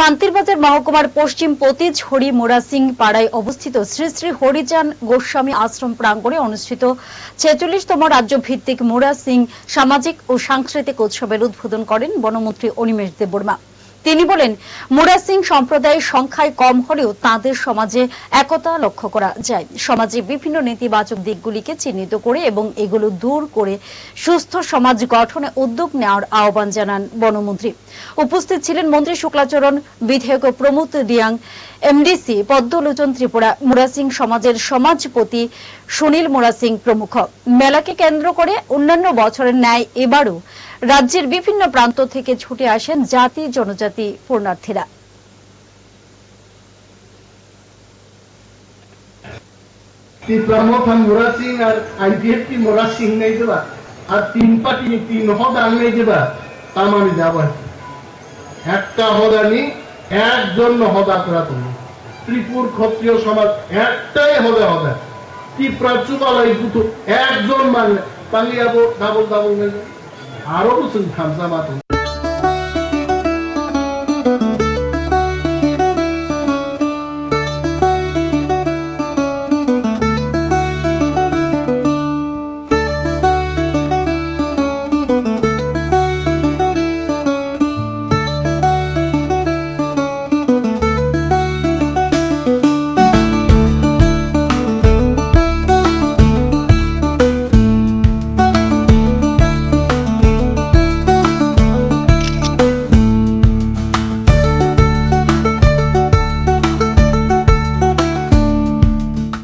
শান্তিরবাজার মহকুমার পশ্চিম পতিজ হরি মোরা সিং পাড়ায় অবস্থিত শ্রী শ্রী হরিচান গোস্বামী আশ্রম প্রাঙ্গণে অনুষ্ঠিত ছেচল্লিশতম রাজ্য ভিত্তিক মোরা সিং সামাজিক ও সাংস্কৃতিক উৎসবের উদ্বোধন করেন বনমন্ত্রী অনিমেষ দেববর্মা। তিনি বলেন, মুরা সিং সম্প্রদায়ের সংখ্যায় কম হলেও তাদের সমাজে একতা লক্ষ্য করা যায়। সমাজে বিভিন্ন নেতিবাচক দিকগুলিকে চিহ্নিত করে এবং এগুলো দূর করে সুস্থ সমাজ গঠনে উদ্যোগ নেওয়ার আহ্বান জানান বনমন্ত্রী। উপস্থিত ছিলেন মন্ত্রী শুক্লাচরণ, বিধায়ক প্রমোদ রিয়াং এমডিসি, পদ্মলোচন ত্রিপুরা মুরাসিং সমাজের সমাজপতি সুনীল মুরাসিং প্রমুখ। মেলাকে কেন্দ্র করে অন্যান্য বছরের ন্যায় এবারও রাজ্যের বিভিন্ন প্রান্ত থেকে ছুটে আসেন জাতি, জনজাতি পূর্ণার্থীরা। একটা হদ একজন হদা করা তুমি ত্রিপুর ক্ষত্রিয় সমাজ একটাই হবে হদা কি চুবালাই দুটো একজন মানলে। পালিয়ে যাব, ডাবল ডাবল আরও কিছু খামসা মাতুন